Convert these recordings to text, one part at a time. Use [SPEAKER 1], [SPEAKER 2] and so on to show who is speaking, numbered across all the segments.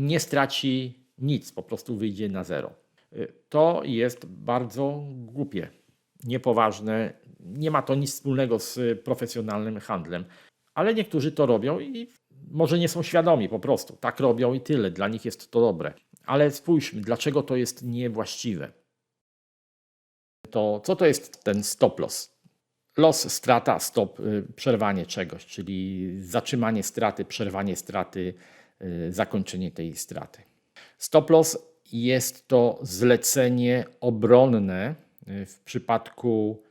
[SPEAKER 1] nie straci nic, po prostu wyjdzie na zero. Y, To jest bardzo głupie, niepoważne, nie ma to nic wspólnego z profesjonalnym handlem, ale niektórzy to robią i może nie są świadomi po prostu. Tak robią i tyle, dla nich jest to dobre. Ale spójrzmy, dlaczego to jest niewłaściwe. To co to jest ten stop loss? Los, strata, stop, y, przerwanie czegoś, czyli zatrzymanie straty, przerwanie straty, zakończenie tej straty. Stop loss jest to zlecenie obronne y, w przypadku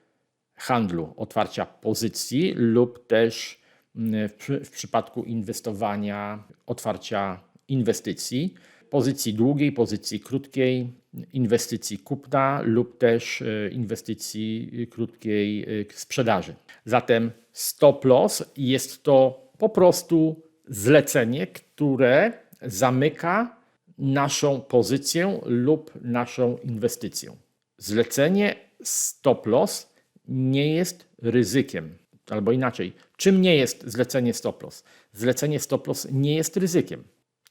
[SPEAKER 1] handlu, otwarcia pozycji lub też mm, w, w przypadku inwestowania, otwarcia inwestycji, pozycji długiej, pozycji krótkiej, inwestycji kupna lub też inwestycji krótkiej sprzedaży. Zatem stop loss jest to po prostu zlecenie, które zamyka naszą pozycję lub naszą inwestycję. Zlecenie stop loss nie jest ryzykiem. Albo inaczej, czym nie jest zlecenie stop loss? Zlecenie stop loss nie jest ryzykiem.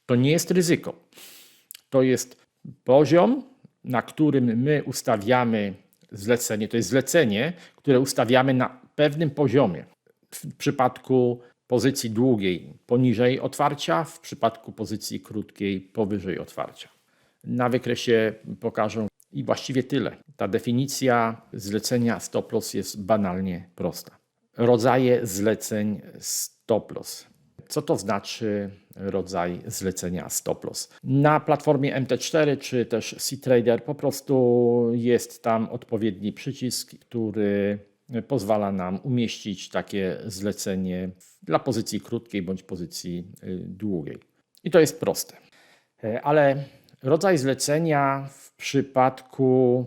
[SPEAKER 1] To nie jest ryzyko. To jest poziom, na którym my ustawiamy zlecenie. To jest zlecenie, które ustawiamy na pewnym poziomie. W przypadku pozycji długiej poniżej otwarcia, w przypadku pozycji krótkiej powyżej otwarcia. Na wykresie pokażę i właściwie tyle. Ta definicja zlecenia stop loss jest banalnie prosta. Rodzaje zleceń stop loss. Co to znaczy rodzaj zlecenia stop loss? Na platformie MT4 czy też C-Trader po prostu jest tam odpowiedni przycisk, który pozwala nam umieścić takie zlecenie dla pozycji krótkiej bądź pozycji y, długiej. I to jest proste. E, Ale rodzaj zlecenia w przypadku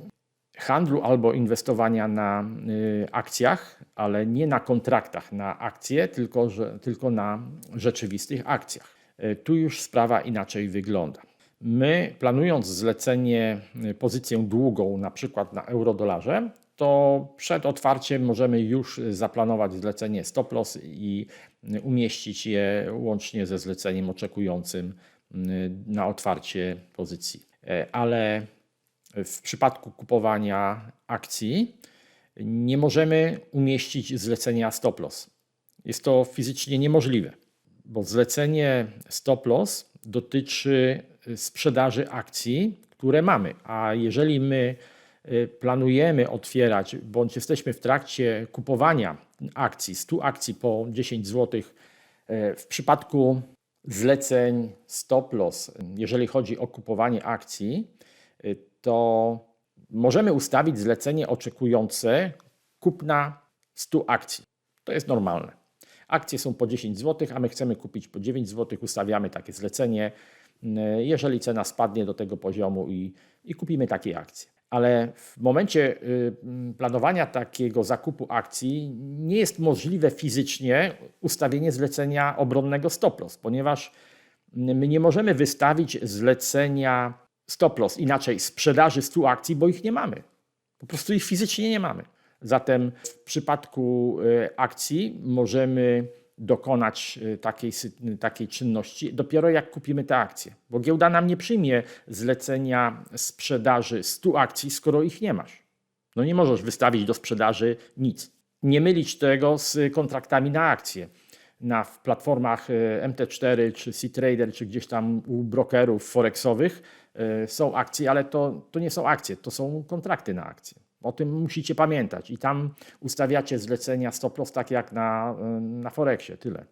[SPEAKER 1] handlu albo inwestowania na y, akcjach, ale nie na kontraktach na akcje, tylko, że, tylko na rzeczywistych akcjach. Y, Tu już sprawa inaczej wygląda. My, planując zlecenie, y, pozycję długą, na przykład na euro-dolarze, to przed otwarciem możemy już zaplanować zlecenie stop loss i umieścić je łącznie ze zleceniem oczekującym y, na otwarcie pozycji. E, Ale w przypadku kupowania akcji nie możemy umieścić zlecenia stop loss. Jest to fizycznie niemożliwe, bo zlecenie stop loss dotyczy sprzedaży akcji, które mamy. A jeżeli my planujemy otwierać, bądź jesteśmy w trakcie kupowania akcji, 100 akcji po 10 zł, w przypadku zleceń stop loss, jeżeli chodzi o kupowanie akcji, y, to możemy ustawić zlecenie oczekujące kupna 100 akcji. To jest normalne. Akcje są po 10 zł, a my chcemy kupić po 9 zł, ustawiamy takie zlecenie, y, jeżeli cena spadnie do tego poziomu i, i kupimy takie akcje. Ale w momencie y, planowania takiego zakupu akcji nie jest możliwe fizycznie ustawienie zlecenia obronnego stop loss, ponieważ my nie możemy wystawić zlecenia stop loss, inaczej sprzedaży 100 akcji, bo ich nie mamy. Po prostu ich fizycznie nie mamy. Zatem w przypadku y, akcji możemy dokonać y, takiej, sy- takiej czynności dopiero jak kupimy te akcje, bo giełda nam nie przyjmie zlecenia sprzedaży 100 akcji, skoro ich nie masz. No nie możesz wystawić do sprzedaży nic. Nie mylić tego z kontraktami na akcje. Na w platformach y, MT4 czy C-Trader, czy gdzieś tam u brokerów forexowych y, są akcje, ale to, to nie są akcje, to są kontrakty na akcje. O tym musicie pamiętać i tam ustawiacie zlecenia stop loss tak jak na, na Forexie, tyle.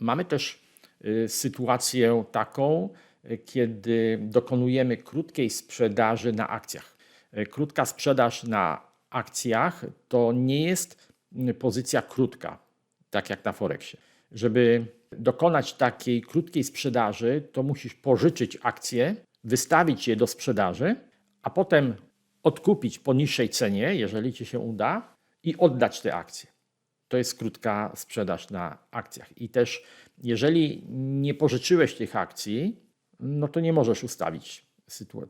[SPEAKER 1] Mamy też y, sytuację taką, y, kiedy dokonujemy krótkiej sprzedaży na akcjach. Y, Krótka sprzedaż na akcjach to nie jest pozycja krótka, tak jak na Forexie. Żeby dokonać takiej krótkiej sprzedaży, to musisz pożyczyć akcje, wystawić je do sprzedaży, a potem odkupić po niższej cenie, jeżeli ci się uda, i oddać te akcje. To jest krótka sprzedaż na akcjach. I też, jeżeli nie pożyczyłeś tych akcji, no to nie możesz ustawić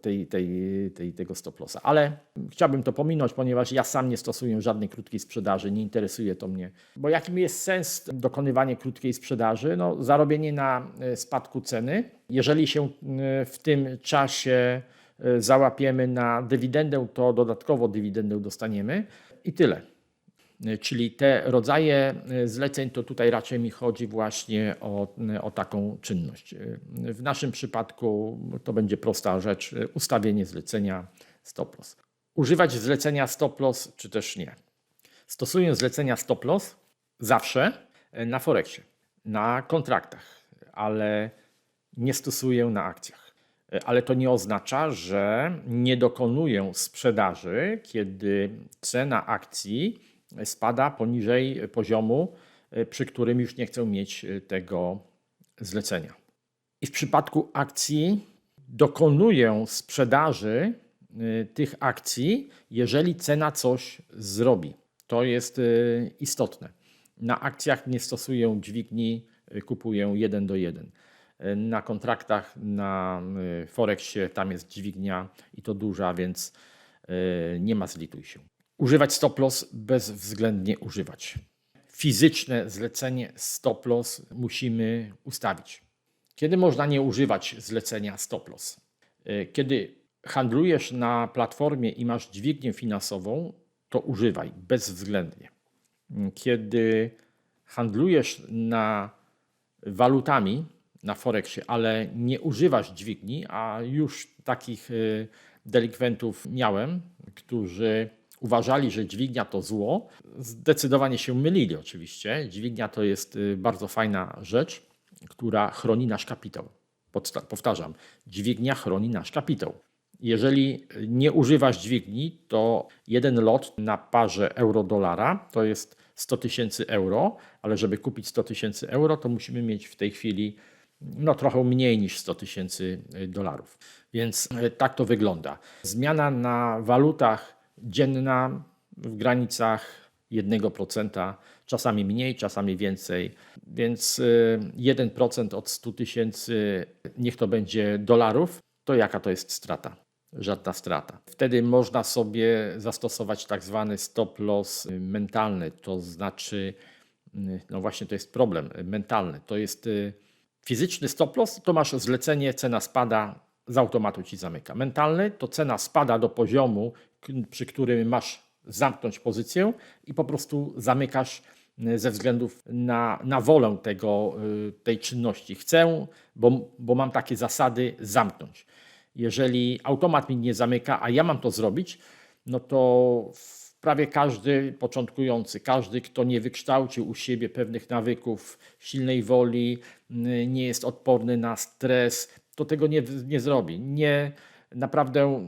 [SPEAKER 1] tej, tej, tej, tego stop lossa. Ale chciałbym to pominąć, ponieważ ja sam nie stosuję żadnej krótkiej sprzedaży, nie interesuje to mnie. Bo jakim jest sens dokonywania krótkiej sprzedaży? No, zarobienie na e, spadku ceny. Jeżeli się e, w tym czasie załapiemy na dywidendę, to dodatkowo dywidendę dostaniemy i tyle. Czyli te rodzaje zleceń, to tutaj raczej mi chodzi właśnie o, o taką czynność. W naszym przypadku to będzie prosta rzecz, ustawienie zlecenia stop loss. Używać zlecenia stop loss, czy też nie. Stosuję zlecenia stop loss zawsze na Forexie, na kontraktach, ale nie stosuję na akcjach. Ale to nie oznacza, że nie dokonuję sprzedaży, kiedy cena akcji spada poniżej poziomu, e, przy którym już nie chcę mieć e, tego zlecenia. I w przypadku akcji dokonuję sprzedaży e, tych akcji, jeżeli cena coś zrobi. To jest istotne. Na akcjach nie stosuję dźwigni, kupuję 1 do 1. Na kontraktach na Forexie tam jest dźwignia i to duża, więc nie ma zlituj się. Używać stop loss bezwzględnie używać. Fizyczne zlecenie stop loss musimy ustawić. Kiedy można nie używać zlecenia stop loss? E, kiedy handlujesz na platformie i masz dźwignię finansową, to używaj bezwzględnie. Kiedy handlujesz na walutami, na Forexie, ale nie używasz dźwigni, a już takich e, delikwentów miałem, którzy uważali, że dźwignia to zło, zdecydowanie się mylili oczywiście. Dźwignia to jest y, bardzo fajna rzecz, która chroni nasz kapitał. Powtarzam, dźwignia chroni nasz kapitał. Jeżeli nie używasz dźwigni, to jeden lot na parze euro-dolara to jest 100 tysięcy euro, ale żeby kupić 100 tysięcy euro, to musimy mieć w tej chwili no, trochę mniej niż 100 tysięcy y, dolarów. Więc y, tak to wygląda. Zmiana na walutach dzienna w granicach 1%, czasami mniej, czasami więcej. Więc 1% y, od 100 tysięcy, niech to będzie dolarów, to jaka to jest strata? Żadna strata. Wtedy można sobie zastosować tak zwany stop loss mentalny, to znaczy, no właśnie to jest problem mentalny. To jest fizyczny stop loss, to masz zlecenie, cena spada, z automatu ci zamyka. Mentalny to cena spada do poziomu, przy którym masz zamknąć pozycję i po prostu zamykasz e, ze względów na, na wolę tego, e, tej czynności. Chcę, bo, bo mam takie zasady, zamknąć. Jeżeli automat mi nie zamyka, a ja mam to zrobić, no to prawie każdy początkujący, każdy, kto nie wykształcił u siebie pewnych nawyków, silnej woli, nie jest odporny na stres, to tego nie, nie zrobi. Nie, naprawdę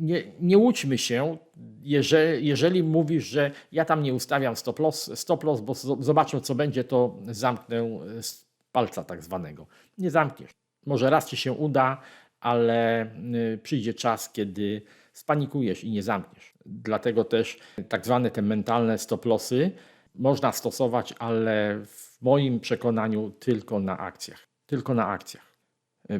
[SPEAKER 1] nie, nie łudźmy się, jeżeli, jeżeli mówisz, że ja tam nie ustawiam stop loss, stop loss, bo zobaczę co będzie, to zamknę z palca tak zwanego. Nie zamkniesz. Może raz ci się uda, ale y, przyjdzie czas, kiedy spanikujesz i nie zamkniesz. Dlatego też tak zwane te mentalne stop lossy można stosować, ale w moim przekonaniu tylko na akcjach. Tylko na akcjach.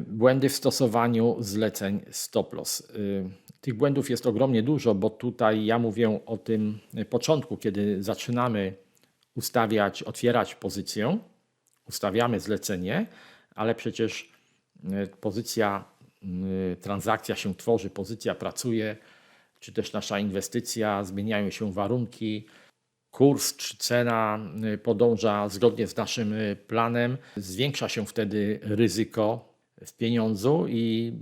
[SPEAKER 1] Błędy w stosowaniu zleceń stop loss. Y, tych błędów jest ogromnie dużo, bo tutaj ja mówię o tym początku, kiedy zaczynamy ustawiać, otwierać pozycję, ustawiamy zlecenie, ale przecież y, pozycja, y, transakcja się tworzy, pozycja pracuje, czy też nasza inwestycja, zmieniają się warunki, kurs czy cena podąża zgodnie z naszym planem, zwiększa się wtedy ryzyko w pieniądzu i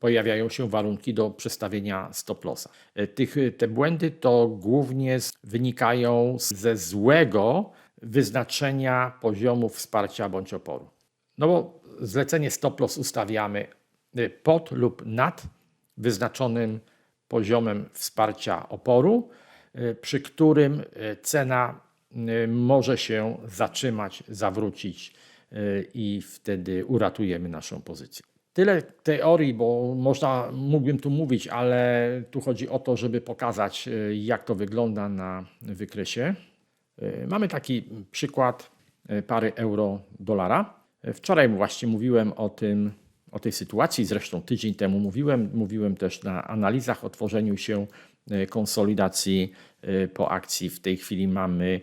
[SPEAKER 1] pojawiają się warunki do przestawienia stop lossa. E, tych, te błędy to głównie wynikają ze złego wyznaczenia poziomu wsparcia bądź oporu. No bo zlecenie stop loss ustawiamy pod lub nad wyznaczonym poziomem wsparcia oporu, e, przy którym cena może się zatrzymać, zawrócić i wtedy uratujemy naszą pozycję. Tyle teorii, bo można, mógłbym tu mówić, ale tu chodzi o to, żeby pokazać, jak to wygląda na wykresie. Mamy taki przykład pary euro-dolara. Wczoraj właśnie mówiłem o tym, o tej sytuacji. Zresztą tydzień temu mówiłem, mówiłem też na analizach o tworzeniu się e, konsolidacji e, po akcji. W tej chwili mamy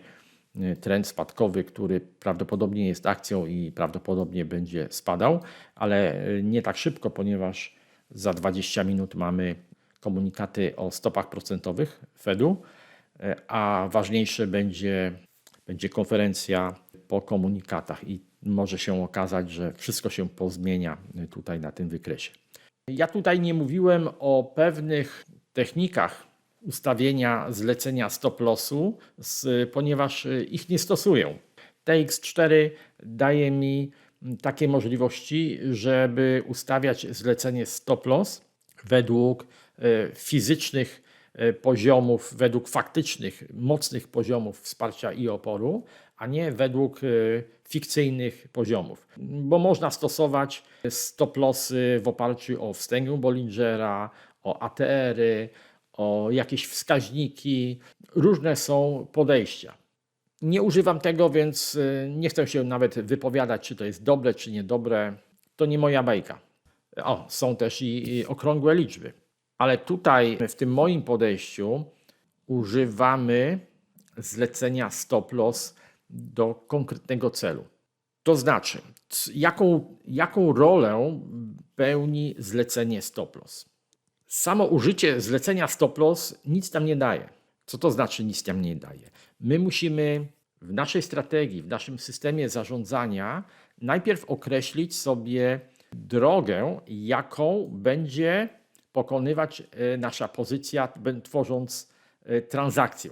[SPEAKER 1] e, trend spadkowy, który prawdopodobnie jest akcją i prawdopodobnie będzie spadał, ale nie tak szybko, ponieważ za 20 minut mamy komunikaty o stopach procentowych Fedu, a ważniejsze będzie, będzie konferencja po komunikatach i może się okazać, że wszystko się pozmienia tutaj na tym wykresie. Ja tutaj nie mówiłem o pewnych technikach ustawienia zlecenia stop lossu, z- ponieważ ich nie stosuję. TX4 daje mi takie możliwości, żeby ustawiać zlecenie stop loss według e, fizycznych e, poziomów, według faktycznych, mocnych poziomów wsparcia i oporu, a nie według e, fikcyjnych poziomów. Bo można stosować stop lossy w oparciu o wstęgę Bollingera, o ATR-y, o jakieś wskaźniki. Różne są podejścia. Nie używam tego, więc y, nie chcę się nawet wypowiadać, czy to jest dobre, czy niedobre. To nie moja bajka. O, są też i, i okrągłe liczby. Ale tutaj w tym moim podejściu używamy zlecenia stop loss do konkretnego celu. To znaczy, jaką, jaką rolę pełni zlecenie stop loss? Samo użycie zlecenia stop loss nic tam nie daje. Co to znaczy nic tam nie daje? My musimy w naszej strategii, w naszym systemie zarządzania najpierw określić sobie drogę, jaką będzie pokonywać e, nasza pozycja, tworząc e, transakcję.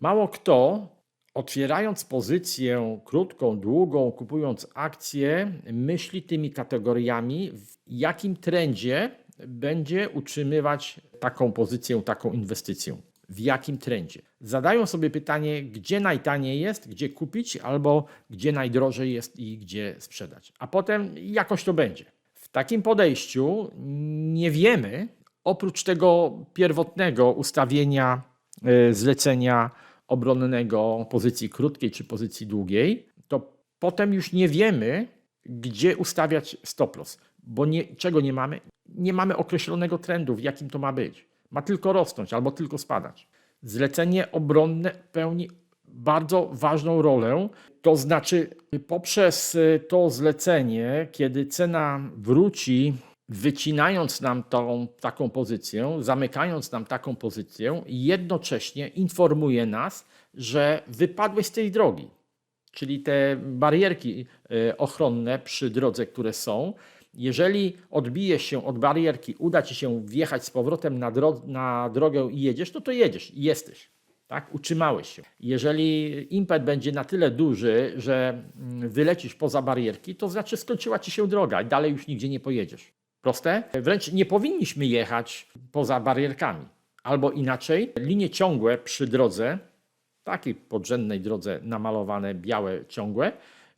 [SPEAKER 1] Mało kto, otwierając pozycję krótką, długą, kupując akcję, myśli tymi kategoriami, w jakim trendzie będzie utrzymywać taką pozycję, taką inwestycję. W jakim trendzie? Zadają sobie pytanie, gdzie najtaniej jest, gdzie kupić, albo gdzie najdrożej jest i gdzie sprzedać. A potem jakoś to będzie. W takim podejściu nie wiemy, oprócz tego pierwotnego ustawienia e, zlecenia obronnego pozycji krótkiej czy pozycji długiej, to potem już nie wiemy, gdzie ustawiać stop loss, bo nie, czego nie mamy? Nie mamy określonego trendu, w jakim to ma być. Ma tylko rosnąć albo tylko spadać. Zlecenie obronne pełni bardzo ważną rolę, to znaczy poprzez to zlecenie, kiedy cena wróci, wycinając nam tą taką pozycję, zamykając nam taką pozycję, jednocześnie informuje nas, że wypadłeś z tej drogi. Czyli te barierki e, ochronne przy drodze, które są, jeżeli odbijesz się od barierki, uda ci się wjechać z powrotem na, dro- na drogę i jedziesz, no to jedziesz i jesteś. Tak? Utrzymałeś się. Jeżeli impet będzie na tyle duży, że mm, wylecisz poza barierki, to znaczy skończyła ci się droga i dalej już nigdzie nie pojedziesz. Proste? Wręcz nie powinniśmy jechać poza barierkami. Albo inaczej, linie ciągłe przy drodze takiej podrzędnej drodze namalowane białe ciągłe,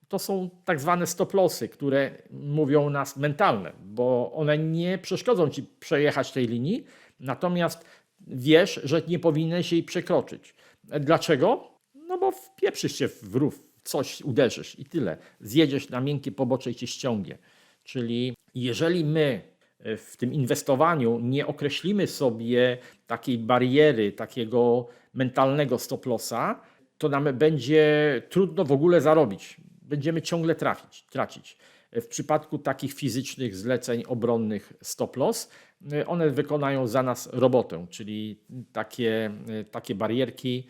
[SPEAKER 1] to są tak zwane stop lossy, które mówią nas mentalne, bo one nie przeszkodzą ci przejechać tej linii, natomiast wiesz, że nie powinieneś jej przekroczyć. Dlaczego? No bo wpieprzysz się w rów, coś uderzysz i tyle. Zjedziesz na miękkie pobocze i cię ściągnie. Czyli jeżeli my e, w tym inwestowaniu nie określimy sobie takiej bariery, takiego mentalnego stop lossa, to nam będzie trudno w ogóle zarobić. Będziemy ciągle trafić, tracić. W przypadku takich fizycznych zleceń obronnych stop loss, y, one wykonają za nas robotę, czyli takie, takie barierki,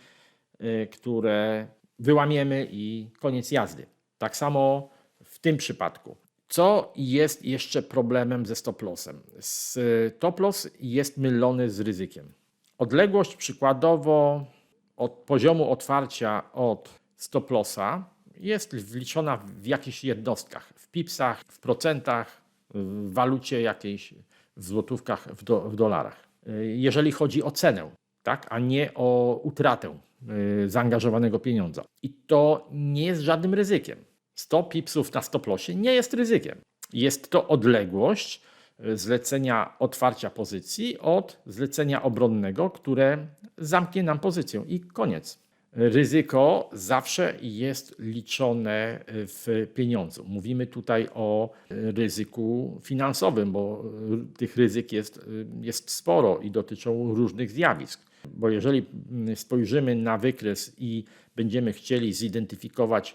[SPEAKER 1] które wyłamiemy i koniec jazdy. Tak samo w tym przypadku. Co jest jeszcze problemem ze stop lossem? Stop loss jest mylony z ryzykiem. Odległość przykładowo od poziomu otwarcia od stop lossa jest wliczona w jakichś jednostkach, w pipsach, w procentach, w walucie jakiejś, w złotówkach, w, do, w dolarach. Jeżeli chodzi o cenę, tak, a nie o utratę y, zaangażowanego pieniądza. I to nie jest żadnym ryzykiem. 100 pipsów na stop lossie nie jest ryzykiem. Jest to odległość y, zlecenia otwarcia pozycji od zlecenia obronnego, które zamknie nam pozycję i koniec. ryzyko zawsze jest liczone w pieniądzu. Mówimy tutaj o ryzyku finansowym, bo tych ryzyk jest, jest sporo i dotyczą różnych zjawisk. Bo jeżeli spojrzymy na wykres i będziemy chcieli zidentyfikować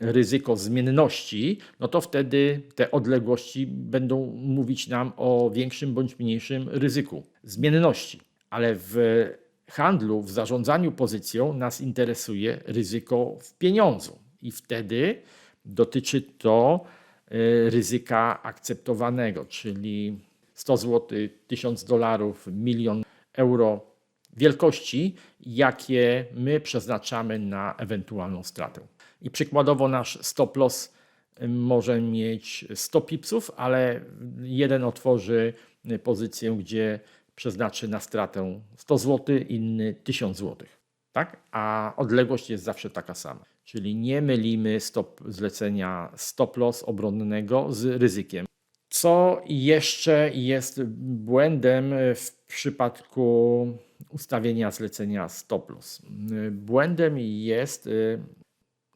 [SPEAKER 1] ryzyko zmienności, no to wtedy te odległości będą mówić nam o większym bądź mniejszym ryzyku zmienności. Ale w handlu, w zarządzaniu pozycją nas interesuje ryzyko w pieniądzu i wtedy dotyczy to y, ryzyka akceptowanego, czyli 100 zł, 1000 dolarów, milion euro wielkości, jakie my przeznaczamy na ewentualną stratę. I przykładowo nasz stop loss y, może mieć 100 pipsów, ale jeden otworzy y, pozycję, gdzie przeznaczy na stratę 100 zł, inny 1000 zł. Tak? A odległość jest zawsze taka sama. Czyli nie mylimy stop zlecenia stop loss obronnego z ryzykiem. Co jeszcze jest błędem w przypadku ustawienia zlecenia stop loss? Błędem jest y,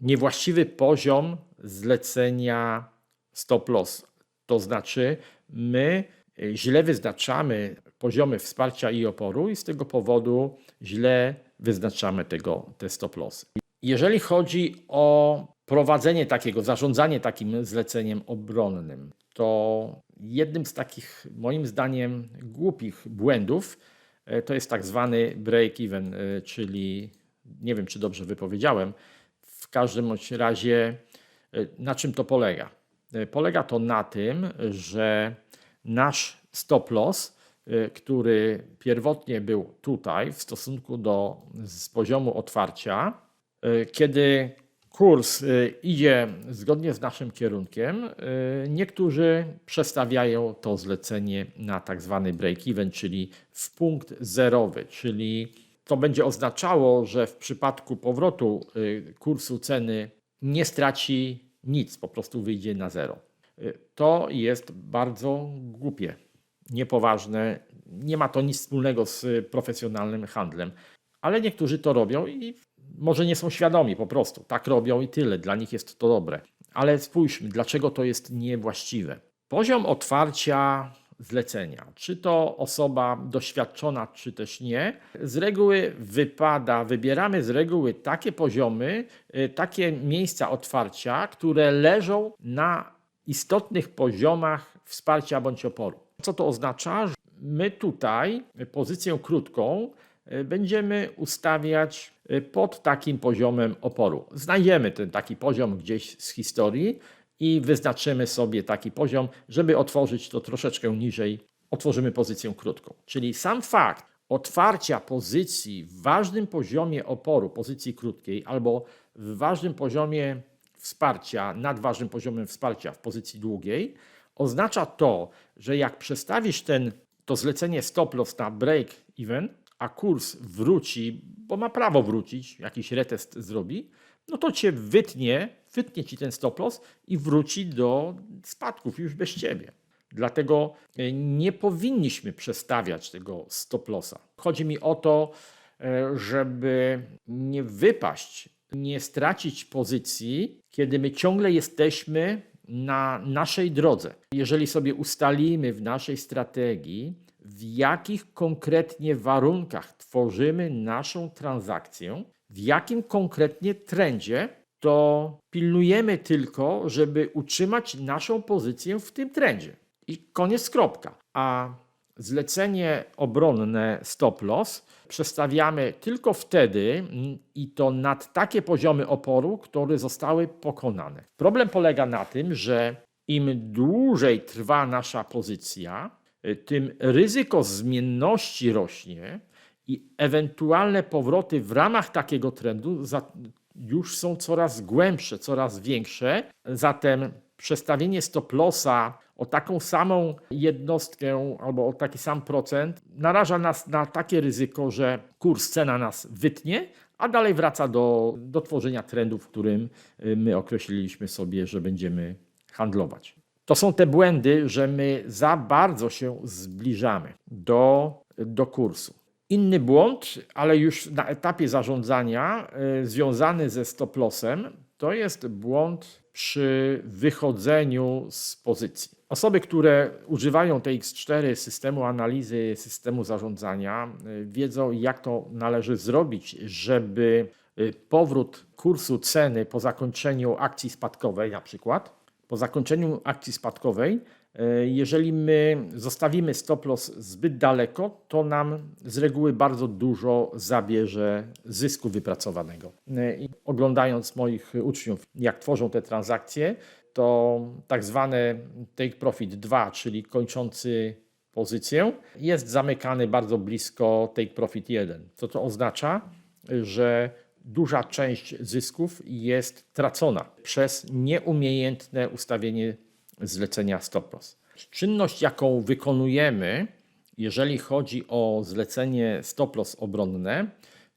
[SPEAKER 1] niewłaściwy poziom zlecenia stop loss. To znaczy, my źle wyznaczamy poziomy wsparcia i oporu i z tego powodu źle wyznaczamy tego, te stop lossy. Jeżeli chodzi o prowadzenie takiego, zarządzanie takim zleceniem obronnym, to jednym z takich, moim zdaniem, głupich błędów e, to jest tak zwany break-even, e, czyli nie wiem, czy dobrze wypowiedziałem, w każdym razie e, na czym to polega? Polega to na tym, że nasz stop loss, y, który pierwotnie był tutaj w stosunku do z poziomu otwarcia, kiedy kurs idzie zgodnie z naszym kierunkiem, niektórzy przestawiają to zlecenie na tak zwany break-even, czyli w punkt zerowy, czyli to będzie oznaczało, że w przypadku powrotu kursu ceny nie straci nic, po prostu wyjdzie na zero. To jest bardzo głupie, niepoważne, nie ma to nic wspólnego z profesjonalnym handlem, ale niektórzy to robią i może nie są świadomi po prostu. Tak robią i tyle, dla nich jest to dobre. Ale spójrzmy, dlaczego to jest niewłaściwe. Poziom otwarcia zlecenia, czy to osoba doświadczona, czy też nie, z reguły wypada, wybieramy z reguły takie poziomy, y, takie miejsca otwarcia, które leżą na istotnych poziomach wsparcia bądź oporu. Co to oznacza? My tutaj pozycję krótką e, będziemy ustawiać pod takim poziomem oporu. Znajdziemy ten taki poziom gdzieś z historii i wyznaczymy sobie taki poziom, żeby otworzyć to troszeczkę niżej, otworzymy pozycję krótką. Czyli sam fakt otwarcia pozycji w ważnym poziomie oporu, pozycji krótkiej, albo w ważnym poziomie wsparcia, nad ważnym poziomem wsparcia w pozycji długiej, oznacza to, że jak przestawisz ten, to zlecenie stop loss na break even, a kurs wróci, bo ma prawo wrócić, jakiś retest zrobi, no to cię wytnie, wytnie ci ten stop loss i wróci do spadków już bez ciebie. Dlatego e, nie powinniśmy przestawiać tego stop lossa. Chodzi mi o to, e, żeby nie wypaść, nie stracić pozycji, kiedy my ciągle jesteśmy na naszej drodze. Jeżeli sobie ustalimy w naszej strategii, w jakich konkretnie warunkach tworzymy naszą transakcję, w jakim konkretnie trendzie, to pilnujemy tylko, żeby utrzymać naszą pozycję w tym trendzie. I koniec kropka. A zlecenie obronne stop loss przestawiamy tylko wtedy i to nad takie poziomy oporu, które zostały pokonane. Problem polega na tym, że im dłużej trwa nasza pozycja, tym ryzyko zmienności rośnie i ewentualne powroty w ramach takiego trendu już są coraz głębsze, coraz większe. Zatem przestawienie stop lossa o taką samą jednostkę albo o taki sam procent naraża nas na takie ryzyko, że kurs cena nas wytnie, a dalej wraca do, do tworzenia trendu, w którym y, my określiliśmy sobie, że będziemy handlować. To są te błędy, że my za bardzo się zbliżamy do, do kursu. Inny błąd, ale już na etapie zarządzania, y, związany ze stop lossem, to jest błąd przy wychodzeniu z pozycji. Osoby, które używają TX4 systemu analizy, systemu zarządzania, y, wiedzą, jak to należy zrobić, żeby y, powrót kursu ceny po zakończeniu akcji spadkowej, na przykład, po zakończeniu akcji spadkowej, jeżeli my zostawimy stop loss zbyt daleko, to nam z reguły bardzo dużo zabierze zysku wypracowanego. E, I oglądając moich uczniów, jak tworzą te transakcje, to tak zwane take profit 2, czyli kończący pozycję, jest zamykany bardzo blisko take profit 1. Co to oznacza? Że duża część zysków jest tracona przez nieumiejętne ustawienie zlecenia stop loss. Czynność, jaką wykonujemy, jeżeli chodzi o zlecenie stop loss obronne,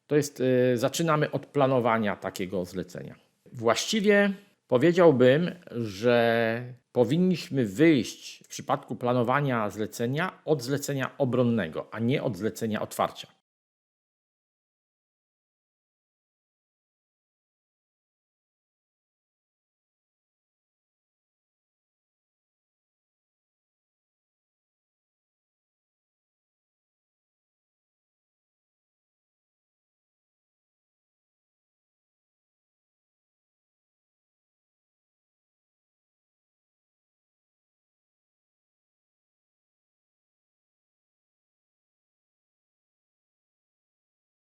[SPEAKER 1] to jest y, zaczynamy od planowania takiego zlecenia. Właściwie powiedziałbym, że powinniśmy wyjść w przypadku planowania zlecenia od zlecenia obronnego, a nie od zlecenia otwarcia.